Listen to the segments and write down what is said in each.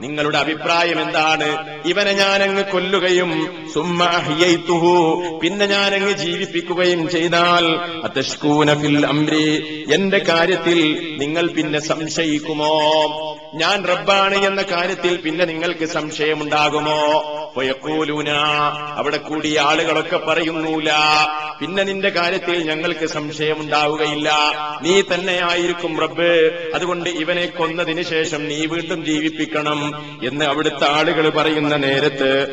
നിങ്ങളുടെ അഭിപ്രായം എന്താണ്? ഇവനെ ഞാനങ്ങ് കൊല്ലുകയും സുമ്മ അഹ്യൈത്തുഹു പിന്നെ ഞാനങ്ങ് ജീവിപ്പിക്കുകയും ചെയ്താൽ അതഷ്കൂന ഫിൽ അംരി എന്റെ കാര്യത്തിൽ നിങ്ങൾ പിന്നെ സംശയിക്കുമോ? ഞാൻ റബ്ബാണ് എന്ന കാര്യത്തിൽ പിന്നെ നിങ്ങൾക്ക് സംശയമുണ്ടാകുമോ? പൊയക്കൂലൂന അവിടെ കൂടിയ ആളുകളൊക്കെ പറയുന്നൂല. പിന്നെ നിന്റെ കാര്യത്തിൽ ഞങ്ങൾക്ക് സംശയമുണ്ടാവുകയില്ല. നീ തന്നെയായിരിക്കും റബ്ബ്. അതുകൊണ്ട് ഇവനെ കൊന്നതിന് ശേഷം നീ വീണ്ടും ജീവിപ്പിക്കണം എന്ന് അവിടുത്തെ ആളുകൾ പറയുന്ന നേരത്ത്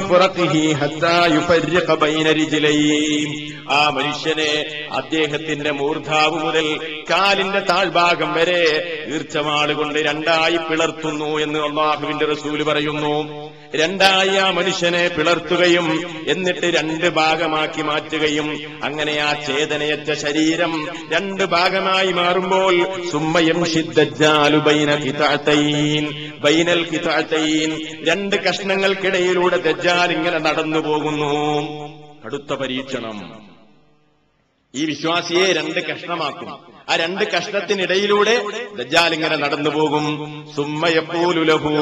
ഫുറഖിഹി ഹത്താ ആ മനുഷ്യനെ അദ്ദേഹത്തിന്റെ മൂർധാവ് മുതൽ കാലിന്റെ താഴ്ഭാഗം വരെ ഈർച്ചമാളുകൊണ്ട് രണ്ടായി പിളർത്തുന്നു എന്ന് അള്ളാഹുവിന്റെ റസൂൽ പറയുന്നു. രണ്ടായി ആ മനുഷ്യനെ പിളർത്തുകയും എന്നിട്ട് രണ്ട് ഭാഗമാക്കി മാറ്റുകയും അങ്ങനെ ആ ചേതനയറ്റ ശരീരം രണ്ട് ഭാഗമായി മാറുമ്പോൾ സുമ്മയം ബൈനൽ രണ്ട് കഷ്ണങ്ങൾക്കിടയിലൂടെ ദജ്ജാൽ ഇങ്ങനെ നടന്നു പോകുന്നു കടുത്ത പരീക്ഷണം. ഈ വിശ്വാസിയെ രണ്ട് കഷ്ണമാക്കും. ആ രണ്ട് കഷ്ണത്തിനിടയിലൂടെ ദജ്ജാൽ ഇങ്ങനെ നടന്നു പോകും. സുമ്മയപ്പൂലുലഹു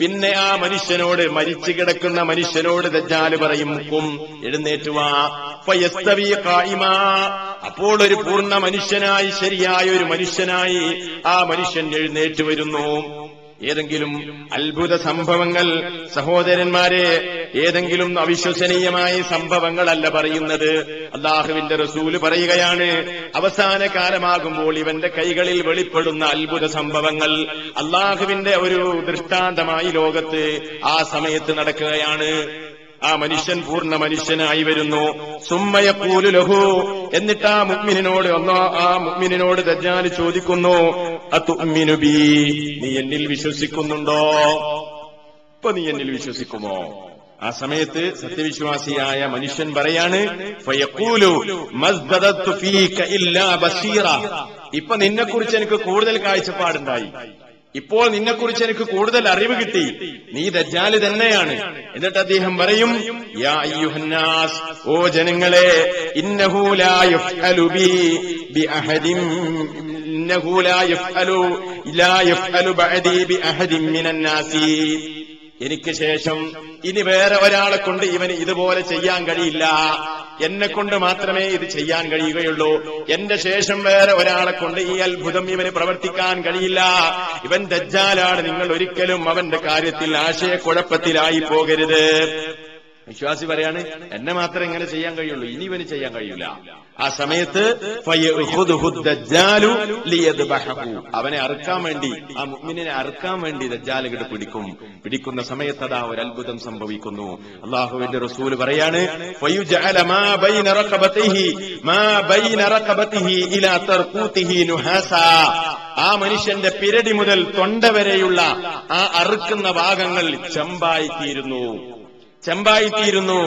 പിന്നെ ആ മനുഷ്യനോട് മരിച്ചു കിടക്കുന്ന മനുഷ്യനോട് ദജ്ജാൽ പറയും കും എഴുന്നേറ്റുവാ. അപ്പോൾ ഒരു പൂർണ മനുഷ്യനായി ശരിയായ ഒരു മനുഷ്യനായി ആ മനുഷ്യൻ എഴുന്നേറ്റ് വരുന്നു. ഏതെങ്കിലും അത്ഭുത സംഭവങ്ങൾ സഹോദരന്മാരെ ഏതെങ്കിലും അവിശ്വസനീയമായ സംഭവങ്ങളല്ല പറയുന്നത്. അള്ളാഹുവിന്റെ റസൂൽ പറയുകയാണ് അവസാന കാലമാകുമ്പോൾ ഇവന്റെ കൈകളിൽ വെളിപ്പെടുന്ന അത്ഭുത സംഭവങ്ങൾ അള്ളാഹുവിന്റെ ഒരു ദൃഷ്ടാന്തമായി ലോകത്ത് ആ സമയത്ത് നടക്കുകയാണ്. ആ മനുഷ്യൻ പൂർണ മനുഷ്യനായി വരുന്നു. സുമ്മയപ്പൂലു ലഹു എന്നിട്ട് ആ മുഗ്മിനോട് ഒന്നോ ആ മുഗ്മിനോട് ദജ്ജാൽ ചോദിക്കുന്നു അത്തുമ്മിനുബി നീ എന്നിൽ വിശ്വസിക്കുന്നുണ്ടോ? ഇപ്പൊ നീ എന്നിൽ വിശ്വസിക്കുമോ? ആ സമയത്ത് സത്യവിശ്വാസിയായ മനുഷ്യൻ പറയാണ് ഇപ്പൊ നിന്നെക്കുറിച്ച് എനിക്ക് കൂടുതൽ കാഴ്ചപ്പാടുണ്ടായി. ഇപ്പോൾ നിന്നെക്കുറിച്ച് എനിക്ക് കൂടുതൽ അറിവ് കിട്ടി. നീ ദജ്ജാലി തന്നെയാണ്. എന്നിട്ട് അദ്ദേഹം പറയും യാ അയ്യുഹന്നാസ് ഓ ജനങ്ങളെ ഇന്നഹു ലാ ബി അഹദിൻ ഇന്നഹു ലാ ബി മിനന്നാസി എനിക്ക് ശേഷം ഇനി വേറെ ഒരാളെ കൊണ്ട് ഇവന് ഇതുപോലെ ചെയ്യാൻ കഴിയില്ല. എന്നെ കൊണ്ട് മാത്രമേ ഇത് ചെയ്യാൻ കഴിയുകയുള്ളൂ. എന്റെ ശേഷം വേറെ ഒരാളെ കൊണ്ട് ഈ അത്ഭുതം ഇവന് പ്രവർത്തിക്കാൻ കഴിയില്ല. ഇവൻ ദജ്ജാലാണ് നിങ്ങൾ ഒരിക്കലും അവന്റെ കാര്യത്തിൽ ആശയക്കുഴപ്പത്തിലായി പോകരുത്. വിശ്വാസി പറയാണ് എന്നെ മാത്രമേ ഇങ്ങനെ ചെയ്യാൻ കഴിയുള്ളൂ ഇനി ഇവന് ചെയ്യാൻ കഴിയൂല. ആ സമയത്ത്. അവനെ അറുക്കാൻ വേണ്ടി ആ മുഗ്മിനെ അറുക്കാൻ വേണ്ടി ദജ്ജാലുകൾ പിടിക്കും. പിടിക്കുന്ന സമയത്ത് അതാ ഒരു അത്ഭുതം സംഭവിക്കുന്നു. അള്ളാഹുവിന്റെ റസൂൽ പറയാണ് ആ മനുഷ്യന്റെ പിരടി മുതൽ തൊണ്ട വരെയുള്ള ആ അറുക്കുന്ന ഭാഗങ്ങൾ ചെമ്പായി തീരുന്നു ചെമ്പായിത്തീരുന്നു.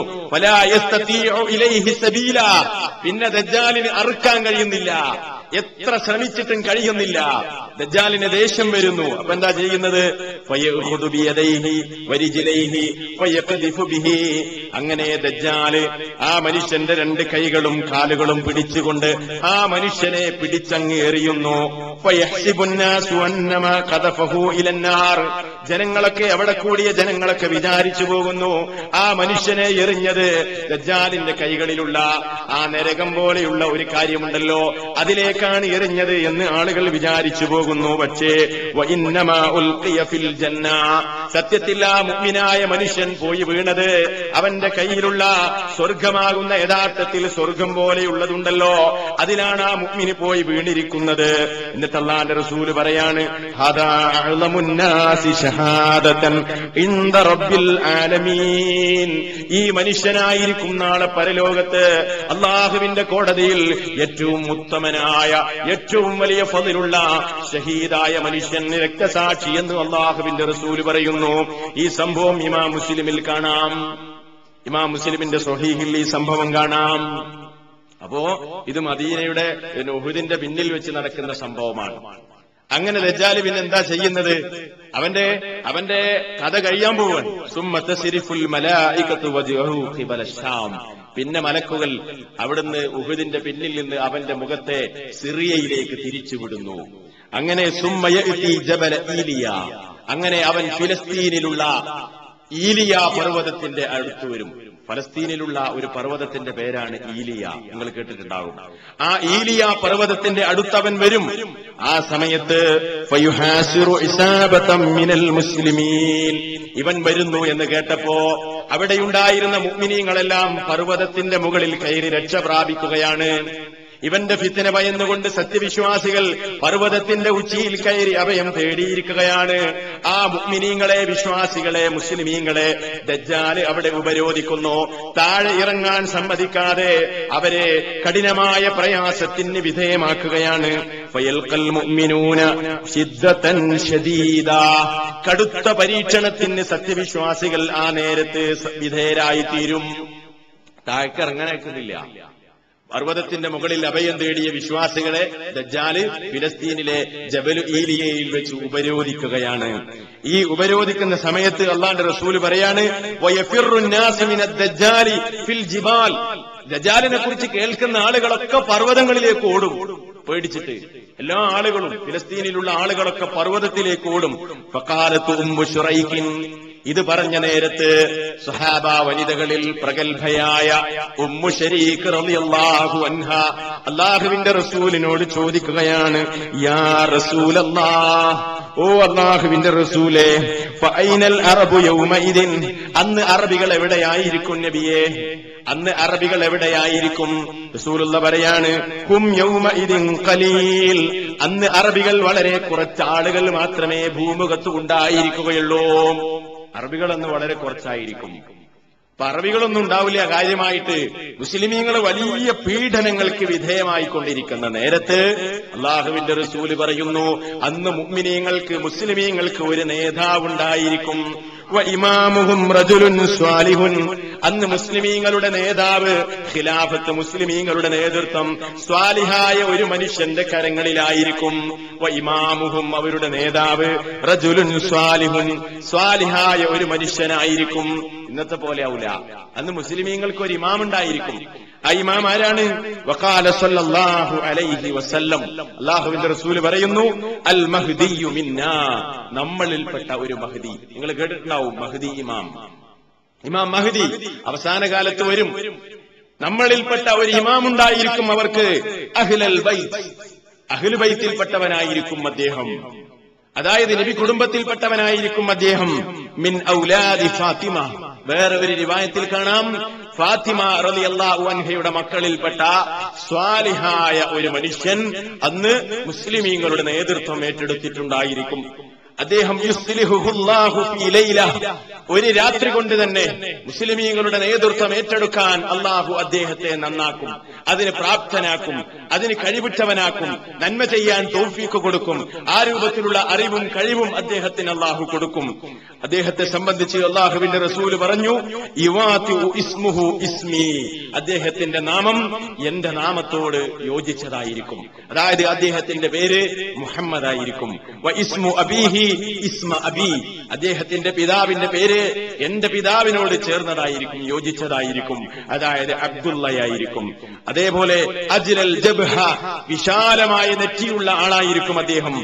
പിന്നെ ദജ്ജാലിന് അറുക്കാൻ കഴിയുന്നില്ല. എത്ര ശ്രമിച്ചിട്ടും കഴിയുന്നില്ല. ദജാലിന് ദേഷ്യം വരുന്നു. അപ്പൊ എന്താ ചെയ്യുന്നത്? അങ്ങനെ ദജ്ജാൽ ആ മനുഷ്യന്റെ രണ്ട് കൈകളും കാലുകളും പിടിച്ചുകൊണ്ട് ആ മനുഷ്യനെ പിടിച്ചങ്ങ് എറിയുന്നു. ജനങ്ങളൊക്കെ എവിടെ കൂടിയ ജനങ്ങളൊക്കെ വിചാരിച്ചു പോകുന്നു. ആ മനുഷ്യനെ എറിഞ്ഞത് ദജ്ജാലിന്റെ കൈകളിലുള്ള ആ നരകം പോലെയുള്ള ഒരു കാര്യമുണ്ടല്ലോ. അതിലേക്കാണ് എറിഞ്ഞത് എന്ന് ആളുകൾ വിചാരിച്ചു പോകുന്നു. പക്ഷേ സത്യത്തിൽ ആ മുഗ്മിനായ മനുഷ്യൻ പോയി വീണത് അവന്റെ കയ്യിലുള്ള സ്വർഗമാകുന്ന യഥാർത്ഥത്തിൽ സ്വർഗം പോലെയുള്ളതുണ്ടല്ലോ. അതിലാണ് ആ മുഗ്മിന് പോയി വീണിരിക്കുന്നത്. എന്നിട്ട് അള്ളാന്റെ റസൂൽ പറയാണ് ഈ മനുഷ്യനായിരിക്കും നാളെ പരലോകത്ത്. അള്ളാഹുവിന്റെ കോടതിയിൽ ഏറ്റവും ഉത്തമനായ ഏറ്റവും വലിയ ഫതിലുള്ള ഷഹീദായ മനുഷ്യൻ രക്തസാക്ഷി എന്ന് അള്ളാഹുവിന്റെ റസൂൽ പറയുന്നു. ഈ സംഭവം ഇമാ മുസ്ലിമിൽ കാണാം. ഇമാ മുസ്ലിമിന്റെ സ്വഹീഹിൽ ഈ സംഭവം കാണാം. അപ്പോ ഇത് മദീനയുടെ ഉഹുദിന്റെ പിന്നിൽ വെച്ച് നടക്കുന്ന സംഭവമാണ്. അങ്ങനെ ദജ്ജാൽ പിന്നെ എന്താ ചെയ്യുന്നത്? അവന്റെ അവന്റെ കഥ കഴിയാൻ പോവാൻ. പിന്നെ മലക്കുകൾ അവിടുന്ന് ഉഹുദിന്റെ പിന്നിൽ നിന്ന് അവന്റെ മുഖത്തെ സിറിയയിലേക്ക് തിരിച്ചുവിടുന്നു. അങ്ങനെ സുമ്മയ അങ്ങനെ അവൻ ഫിലസ്തീനിലുള്ള ഈലിയ പർവതത്തിന്റെ അടുത്ത് വരും. ഫലസ്തീനിലുള്ള ഒരു പർവതത്തിന്റെ പേരാണ് ഈലിയ. നിങ്ങൾ കേട്ടിട്ടുണ്ടാകും. ആ ഈലിയ പർവതത്തിന്റെ അടുത്തവൻ വരും. ആ സമയത്ത് മുസ്ലിമീൻ. ഇവൻ വരുന്നു എന്ന് കേട്ടപ്പോ അവിടെയുണ്ടായിരുന്ന മുഗ്മിനീങ്ങളെല്ലാം പർവതത്തിന്റെ മുകളിൽ കയറി രക്ഷ പ്രാപിക്കുകയാണ് ഇവന്റെ ഫിത്തിനെ ഭയന്നുകൊണ്ട് സത്യവിശ്വാസികൾ പർവതത്തിന്റെ ഉച്ചിയിൽ കയറി അഭയം തേടിയിരിക്കുകയാണ്. ആ മുഗ്മിനീങ്ങളെ വിശ്വാസികളെ മുസ്ലിമീങ്ങളെ ദജ്ജാൽ അവിടെ ഉപരോധിക്കുന്നു. താഴെ ഇറങ്ങാൻ സമ്മതിക്കാതെ അവരെ കഠിനമായ പ്രയാസത്തിന് വിധേയമാക്കുകയാണ്. കടുത്ത പരീക്ഷണത്തിന് സത്യവിശ്വാസികൾ ആ നേരത്ത് വിധേയരായി തീരും താഴേക്ക് ഇറങ്ങാനായിട്ടില്ല പർവതത്തിന്റെ മുകളിൽ അഭയം തേടിയ വിശ്വാസികളെ ദജ്ജാൽ ഫിലസ്തീനിലെ ജബലു ഈലിയയിൽ വെച്ച് ഉപരോധിക്കുകയാണ്. ഈ ഉപരോധിക്കുന്ന സമയത്ത് അള്ളാന്റെ റസൂൽ പറയാണ് ദജാലിനെ കുറിച്ച് കേൾക്കുന്ന ആളുകളൊക്കെ പർവതങ്ങളിലേക്ക് ഓടും. പേടിച്ചിട്ട് എല്ലാ ആളുകളും ഫിലസ്തീനിലുള്ള ആളുകളൊക്കെ പർവതത്തിലേക്ക് ഓടും. ഇത് പറഞ്ഞ നേരത്ത് സുഹാബ വനിതകളിൽ പ്രഗത്ഭയായ ഉമ്മു ശരീഖ് റളിയല്ലാഹു അൻഹ അള്ളാഹുവിന്റെ റസൂലിനോട് ചോദിക്കുകയാണ് യാ റസൂലല്ലാ ഓ അള്ളാഹുവിന്റെ റസൂലെ ഫൈനൽ അറബു യൗമൈദിൻ അന്ന് അറബികൾ എവിടെയായിരിക്കും നബിയെ? അന്ന് അറബികൾ എവിടെയായിരിക്കും? റസൂലുള്ള പറയാണ് ഹും യൗമഇദിൻ ഖലീൽ. അന്ന് അറബികൾ വളരെ കുറച്ച് ആളുകൾ മാത്രമേ ഭൂമുഖത്ത് ഉണ്ടായിരിക്കുകയുള്ളൂ. അറബികൾ എന്ന് വളരെ കുറച്ചായിരിക്കും. അപ്പൊ അറബികളൊന്നും ഉണ്ടാവില്ല കാര്യമായിട്ട്. മുസ്ലിമീങ്ങൾ വലിയ പീഡനങ്ങൾക്ക് വിധേയമായിക്കൊണ്ടിരിക്കുന്ന നേരത്ത് അള്ളാഹുവിന്റെ റസൂൽ പറയുന്നു അന്ന് മുഗ്മിനീങ്ങൾക്ക് മുസ്ലിമീങ്ങൾക്ക് ഒരു നേതാവുണ്ടായിരിക്കും. ഇമാമുഹും റജുലുൻ സ്വാലിഹുൻ അന്ന് മുസ്ലിമീങ്ങളുടെ നേതാവ് ഖിലാഫത്ത് മുസ്ലിമീങ്ങളുടെ നേതൃത്വം സ്വാലിഹായ ഒരു മനുഷ്യന്റെ കരങ്ങളിലായിരിക്കും. ഇമാമുഹും അവരുടെ നേതാവ് റജുലുൻ സ്വാലിഹുൻ സ്വാലിഹായ ഒരു മനുഷ്യനായിരിക്കും. ഇന്നത്തെ പോലെ ആവൂല. അന്ന് മുസ്ലിമീങ്ങൾക്ക് ഒരു ഇമാം ഉണ്ടായിരിക്കും. ആ ഇമാം ആരാണ്? വഖാല സല്ലല്ലാഹു അലൈഹി വസല്ലം. അല്ലാഹുവിന്റെ റസൂൽ പറയുന്നു അൽ മഹ്ദിയു മിന്നാ. നമ്മളിൽപ്പെട്ട ഒരു മഹ്ദി. നിങ്ങൾ കേട്ടിട്ടുണ്ടാവും മഹ്ദി ഇമാം. ഇമാം മഹദി അവസാന കാലത്ത് വരും. നമ്മളിൽപ്പെട്ട ഒരു ഇമാം ഉണ്ടായിരിക്കും അവർക്ക് അഹ്ലൽ ബൈത്ത്. അഹ്ലു ബൈത്തിൽപ്പെട്ടവനായിരിക്കും അദ്ദേഹം. അതായത് നബി കുടുംബത്തിൽപ്പെട്ടവനായിരിക്കും അദ്ദേഹം. മിൻ ഔലാദി ഫാത്തിമ. വേറെ ഒരു റിവായത്തിൽ കാണാം. ഫാത്തിമ റളിയല്ലാഹു അൻഹയുടെ മക്കളിൽപ്പെട്ട സ്വാലിഹായ ഒരു മനുഷ്യൻ അന്ന് മുസ്ലിമീങ്ങളുടെ നേതൃത്വം ഏറ്റെടുത്തിട്ടുണ്ടായിരിക്കും. അദ്ദേഹം ഒരു രാത്രി കൊണ്ട് തന്നെ മുസ്ലിമീങ്ങളുടെ നേതൃത്വം ഏറ്റെടുക്കാൻ അള്ളാഹു അദ്ദേഹത്തെ നന്നാക്കും. അതിന് പ്രാപ്തനാക്കും. അതിന് കഴിവുറ്റവനാക്കും. നന്മ ചെയ്യാൻ തോഫീക്ക് കൊടുക്കും. ആ രൂപത്തിലുള്ള അറിവും കഴിവും അദ്ദേഹത്തിന് അള്ളാഹു കൊടുക്കും. അദ്ദേഹത്തെ സംബന്ധിച്ച് അള്ളാഹുവിന്റെ റസൂൽ പറഞ്ഞു ഇസ്മുഹു ഇസ്മി. അദ്ദേഹത്തിന്റെ നാമം എന്റെ നാമത്തോട് യോജിച്ചതായിരിക്കും. അതായത് അദ്ദേഹത്തിന്റെ പേര് മുഹമ്മദ് ആയിരിക്കും ഇസ്മു അബീഹി ഇസ്മ അദ്ദേഹത്തിന്റെ പിതാവിന്റെ പേര് എന്റെ പിതാവിനോട് ചേർന്നതായിരിക്കും യോജിച്ചതായിരിക്കും. അതായത് അബ്ദുള്ളയായിരിക്കും. അതേപോലെ അജ്ലൽ ജബ്ഹ വിശാലമായ നെറ്റിയുള്ള ആളായിരിക്കും അദ്ദേഹം.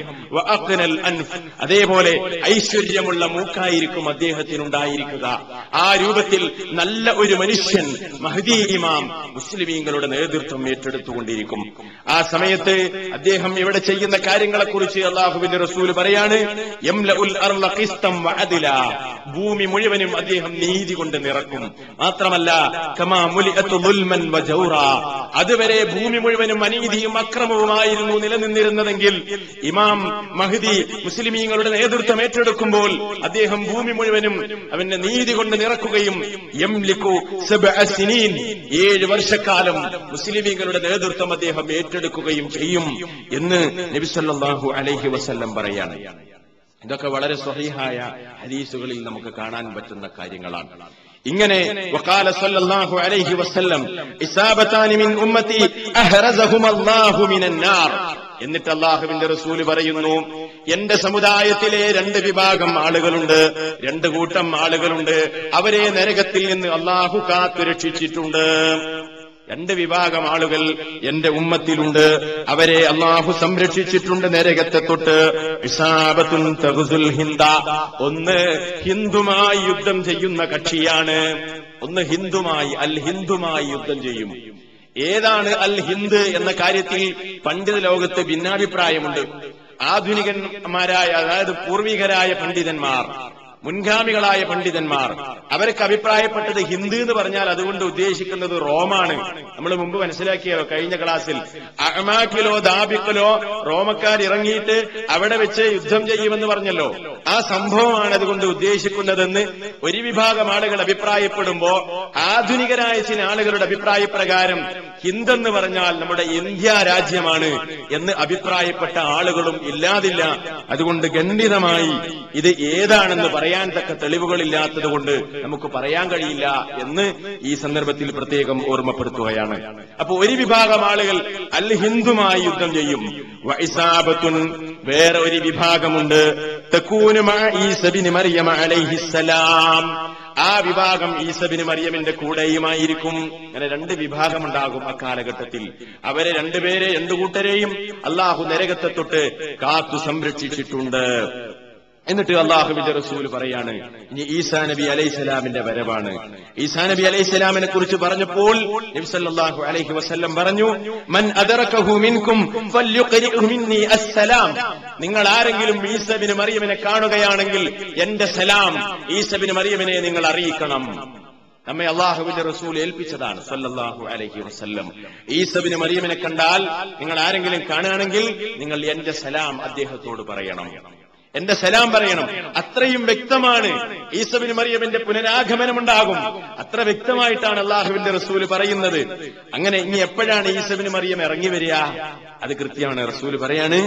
അൻഫ് അതേപോലെ ഐശ്വര്യമുള്ള മൂക്കായിരിക്കും അദ്ദേഹത്തിനുണ്ടായിരിക്കുക. ആ രൂപത്തിൽ നല്ല ഒരു മനുഷ്യൻ മഹദി ഇമാം മുസ്ലിമീങ്ങളുടെ നേതൃത്വം ഏറ്റെടുത്തുകൊണ്ടിരിക്കും. ആ സമയത്ത് അദ്ദേഹം ഇവിടെ ചെയ്യുന്ന കാര്യങ്ങളെക്കുറിച്ച് അള്ളാഹുവിന്റെ റസൂൽ പറയാണ് അർള ഖിസ്തം വഅദില. ഭൂമി മുഴുവനും അദ്ദേഹം നീതി കൊണ്ട് നിറക്കും. മാത്രമല്ല കമാ മുലിഅത്തു ദുൽമൻ വജൗറ. അതുവരെ ഭൂമി മുഴുവനും അനീതിയും അക്രമവുമായിരുന്നു നിലനിന്നിരുന്നതെങ്കിൽ ഇമാം മഹദി മുസ്ലിമീങ്ങളുടെ നേതൃത്വം ഏറ്റെടുക്കുമ്പോൾ അദ്ദേഹം ഭൂമി മുഴുവനും അവന്റെ നീതി കൊണ്ട് നിറക്കുകയും യംലിക്കു സിനീൻ. ഏഴ് വർഷക്കാലം മുസ്ലിമീങ്ങളുടെ നേതൃത്വം അദ്ദേഹം ഏറ്റെടുക്കുകയും ചെയ്യും എന്ന് നബി സല്ലല്ലാഹു അലൈഹി വസല്ലം പറയാണ്. ഇതൊക്കെ വളരെ സ്വഹീഹായ ഹദീസുകളിൽ നമുക്ക് കാണാൻ പറ്റുന്ന കാര്യങ്ങളാണ്. ഇങ്ങനെ സല്ലല്ലാഹു അലൈഹി വസല്ലം മിൻ നാർ. എന്നിട്ട് അള്ളാഹുവിന്റെ റസൂൽ പറയുന്നു എന്റെ സമുദായത്തിലെ രണ്ട് വിഭാഗം ആളുകളുണ്ട് രണ്ട് കൂട്ടം ആളുകളുണ്ട്. അവരെ നരകത്തിൽ നിന്ന് അള്ളാഹു കാത്തു രക്ഷിച്ചിട്ടുണ്ട് രണ്ട് വിഭാഗം ആളുകൾ എന്റെ ഉമ്മത്തിലുണ്ട്. അവരെ അള്ളാഹു സംരക്ഷിച്ചിട്ടുണ്ട് നരകത്തെ തൊട്ട്. ഹിന്ദ. ഒന്ന് ഹിന്ദുമായി യുദ്ധം ചെയ്യുന്ന കക്ഷിയാണ്. ഒന്ന് ഹിന്ദുമായി അൽ ഹിന്ദുമായി യുദ്ധം ചെയ്യും. ഏതാണ് അൽ ഹിന്ദ് എന്ന കാര്യത്തിൽ പണ്ഡിത ലോകത്ത് ഭിന്നാഭിപ്രായമുണ്ട്. ആധുനികന്മാരായ അതായത് പൂർവികരായ പണ്ഡിതന്മാർ മുൻഗാമികളായ പണ്ഡിതന്മാർ. അവർക്ക് അഭിപ്രായപ്പെട്ടത് ഹിന്ദു എന്ന് പറഞ്ഞാൽ അതുകൊണ്ട് ഉദ്ദേശിക്കുന്നത് റോമാണ്. നമ്മൾ മുമ്പ് മനസ്സിലാക്കിയോ? കഴിഞ്ഞ ക്ലാസ്സിൽ അഹമാക്കിലോ ദാബിക്കലോ റോമക്കാർ ഇറങ്ങിയിട്ട് അവിടെ വെച്ച് യുദ്ധം ചെയ്യുമെന്ന് പറഞ്ഞല്ലോ. ആ സംഭവമാണ് അതുകൊണ്ട് ഉദ്ദേശിക്കുന്നതെന്ന് ഒരു വിഭാഗം ആളുകൾ അഭിപ്രായപ്പെടുമ്പോ ആധുനികരായ ചില ആളുകളുടെ അഭിപ്രായ പ്രകാരം ഹിന്ദെന്ന് പറഞ്ഞാൽ നമ്മുടെ ഇന്ത്യ രാജ്യമാണ് എന്ന് അഭിപ്രായപ്പെട്ട ആളുകളും ഇല്ലാതില്ല. അതുകൊണ്ട് ഖണ്ഡിതമായി ഇത് ഏതാണെന്ന് പറയാൻ തക്ക തെളിവുകളില്ലാത്തത് കൊണ്ട് നമുക്ക് പറയാൻ കഴിയില്ല എന്ന് ഈ സന്ദർഭത്തിൽ പ്രത്യേകം ഓർമ്മപ്പെടുത്തുകയാണ്. അപ്പൊ ഒരു വിഭാഗം ആളുകൾ അൽ ഹിന്ദുമായി യുദ്ധം ചെയ്യും. വൈസാബത്തുൻ വേറെ ഒരു വിഭാഗമുണ്ട്. അലൈഹിസ്സലാം. ആ വിഭാഗം ഈസബിന് മറിയമിന്റെ കൂടെയുമായിരിക്കും. അങ്ങനെ രണ്ട് വിഭാഗമുണ്ടാകും അക്കാലഘട്ടത്തിൽ. അവരെ രണ്ടുപേരെ രണ്ടു കൂട്ടരെയും അള്ളാഹു നരകത്തെ തൊട്ട് കാത്തു സംരക്ഷിച്ചിട്ടുണ്ട്. എന്നിട്ട് അള്ളാഹുവിന്റെ റസൂൽ പറയാണ് ഇനി ഈസാ നബി അലൈഹിസ്സലാമിന്റെ വരവാണ്. ഈസാ നബി അലൈഹിസ്സലാമിനെ കുറിച്ച് പറഞ്ഞപ്പോൾ അലൈഹി വസല്ലം പറഞ്ഞു മൻ മിൻകും അസ്സലാം. നിങ്ങൾ ആരെങ്കിലും ഈസബിന് മറിയമിനെ കാണുകയാണെങ്കിൽ എന്റെ സലാം ഈസബിന് മറിയമിനെ നിങ്ങൾ അറിയിക്കണം. നമ്മെ അള്ളാഹുവിന്റെ റസൂൽ ഏൽപ്പിച്ചതാണ് സല്ലല്ലാഹു അലൈഹി വസല്ലം. ഈസബിന് മറിയമിനെ കണ്ടാൽ നിങ്ങൾ ആരെങ്കിലും കാണുകയാണെങ്കിൽ നിങ്ങൾ എന്റെ സലാം അദ്ദേഹത്തോട് പറയണം. എന്റെ സലാം പറയണം. അത്രയും വ്യക്തമാണ് ഈസബിൻ മറിയമിന്റെ പുനരാഗമനമുണ്ടാകും. അത്ര വ്യക്തമായിട്ടാണ് അള്ളാഹുവിന്റെ റസൂൽ പറയുന്നത്. അങ്ങനെ ഇനി എപ്പോഴാണ് ഈസബിന് മറിയം ഇറങ്ങി വരിക? അത് കൃത്യമാണ്. റസൂൽ പറയാണ്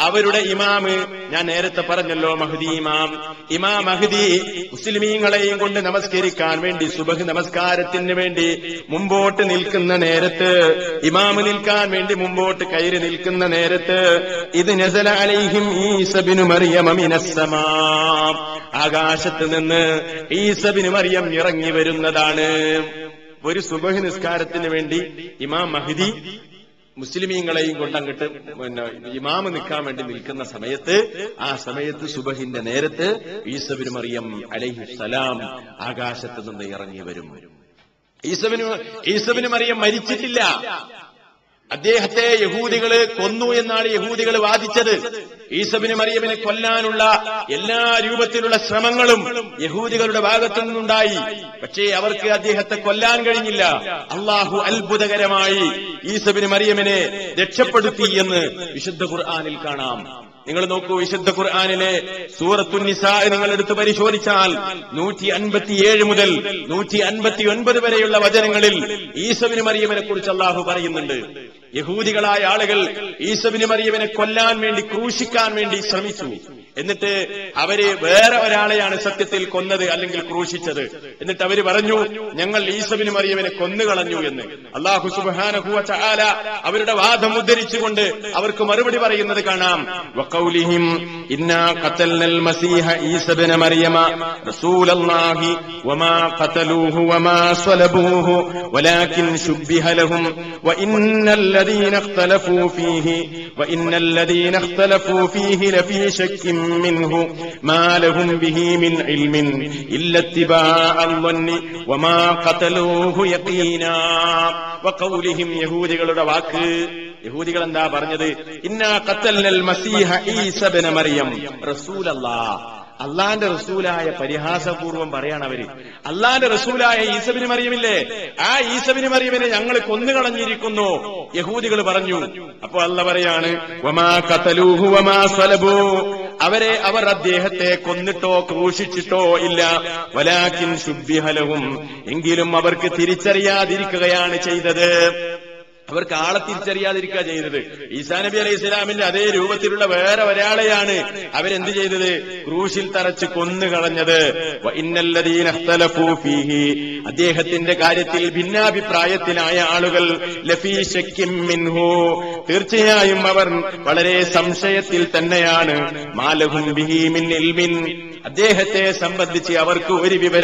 അവരുടെ ഇമാമ് ഞാൻ നേരത്തെ പറഞ്ഞല്ലോ മഹദി ഇമാം. ഇമാ മഹദി മുസ്ലിമീങ്ങളെയും കൊണ്ട് നമസ്കരിക്കാൻ വേണ്ടി സുബഹ് നമസ്കാരത്തിന് വേണ്ടി മുമ്പോട്ട് നിൽക്കുന്ന നേരത്ത് ഇമാമ് നിൽക്കാൻ വേണ്ടി മുമ്പോട്ട് കയറി നിൽക്കുന്ന നേരത്ത് ഇത് നസല അലൈഹിം ഈസബിനു മറിയം ആകാശത്ത് നിന്ന് ഈസബിനു മറിയം ഇറങ്ങി വരുന്നതാണ്. ഒരു സുബഹ് നിസ്കാരത്തിന് വേണ്ടി ഇമാം മഹദി മുസ്ലിമീങ്ങളെയും കൊണ്ടങ്ങട്ട് പിന്നെ ഇമാമ് നിൽക്കാൻ വേണ്ടി നിൽക്കുന്ന സമയത്ത് ആ സമയത്ത് സുബഹിന്റെ നേരത്ത് ഈസബിന് മറിയം അലൈഹി സലാം ആകാശത്ത് നിന്ന് ഇറങ്ങി വരും. ഈസബിന് ഈസബിന് മറിയം മരിച്ചിട്ടില്ല. അദ്ദേഹത്തെ യഹൂദികൾ കൊന്നു എന്നാണ് യഹൂദികൾ വാദിച്ചത്. ഈസബിന് മറിയമിനെ കൊല്ലാനുള്ള എല്ലാ രൂപത്തിലുള്ള ശ്രമങ്ങളും യഹൂദികളുടെ ഭാഗത്തു നിന്നുണ്ടായി. പക്ഷേ അവർക്ക് അദ്ദേഹത്തെ കൊല്ലാൻ കഴിഞ്ഞില്ല. അള്ളാഹു അത്ഭുതകരമായി ഈസബിന് മറിയമിനെ രക്ഷപ്പെടുത്തി എന്ന് വിശുദ്ധ ഖുർആാനിൽ കാണാം. നിങ്ങൾ നോക്കൂ വിശുദ്ധ ഖുർആാനിലെ സൂറത്തുനിസാ നിങ്ങൾ എടുത്ത് പരിശോധിച്ചാൽ നൂറ്റി അൻപത്തിയേഴ് മുതൽ നൂറ്റി അൻപത്തി ഒൻപത് വരെയുള്ള വചനങ്ങളിൽ ഈസബിന് മറിയമിനെ കുറിച്ച് അള്ളാഹു പറയുന്നുണ്ട്. യഹൂദികളായ ആളുകൾ ഈസബിന് മറിയവനെ കൊല്ലാൻ വേണ്ടി ക്രൂശിക്കാൻ വേണ്ടി ശ്രമിച്ചു. എന്നിട്ട് അവർ വേറെ ഒരാളെയാണ് സത്യത്തിൽ കൊന്നത് അല്ലെങ്കിൽ ക്രൂശിച്ചത്. എന്നിട്ട് അവർ പറഞ്ഞു ഞങ്ങൾ ഈസബിന് മറിയവനെ കൊന്നുകളഞ്ഞു എന്ന്. അള്ളാഹു സുബാന അവരുടെ വാദം ഉദ്ധരിച്ചുകൊണ്ട് അവർക്ക് മറുപടി പറയുന്നത് കാണാം. വക്കൗലിഹിം ഇന്നാ ഖതൽനൽ മസീഹ ഈസബിന മറിയമ റസൂലല്ലാഹി വമാ ഖതലൂഹു വമാ സ്വലബൂഹു വലാകിൻ ശുബ്ബിഹ ലഹും ഇഖ്തലഫൂ ഫീഹി ഇഖ്തലഫൂ ഫീഹി ലഫീ منه ما لهم به من علم إلا اتباع الظن وما قتلوه يقينا وقولهم യഹൂദികളുടെ വാക്ക് യഹൂദികൾ എന്താ പറഞ്ഞത് ഇന്നാ ഖത്തൽനൽ മസീഹ ഈസബന മറിയം റസൂലല്ലാ അള്ളാന്റെ റസൂലായ പരിഹാസപൂർവം പറയാണ് അവര് അള്ളാന്റെ റസൂലായ ഈസബിന് മറിയമില്ലേ ആ ഈസബിന് മറിയമിനെ ഞങ്ങൾ കൊന്നുകളഞ്ഞിരിക്കുന്നു യഹൂദികൾ പറഞ്ഞു അപ്പൊ അല്ല പറയാണ് വമാ കതലൂഹു വമാ സ്വലബൂ അവരെ അവർ അദ്ദേഹത്തെ കൊന്നിട്ടോ ക്രൂശിച്ചിട്ടോ ഇല്ല. വലാക്കിൻ ശുദ്ധിഹലവും എങ്കിലും അവർക്ക് തിരിച്ചറിയാതിരിക്കുകയാണ് ചെയ്തത്. അവർക്ക് ആളെ തിരിച്ചറിയാതിരിക്കുക ചെയ്തത്. ഈസാ നബി അലൈഹി ഇസ്ലാമിന്റെ അതേ രൂപത്തിലുള്ള വേറെ ഒരാളെയാണ് അവരെന്ത് ചെയ്തത്? ക്രൂശിൽ തറച്ച് കൊന്നു കളഞ്ഞത്. അദ്ദേഹത്തിന്റെ കാര്യത്തിൽ ഭിന്നാഭിപ്രായത്തിലായ ആളുകൾ മിൻഹു. തീർച്ചയായും അവർ വളരെ സംശയത്തിൽ തന്നെയാണ്. മാലഹും ബിഹി മിൻ അദ്ദേഹത്തെ സംബന്ധിച്ച് അവർക്ക് ഒരു വിവരം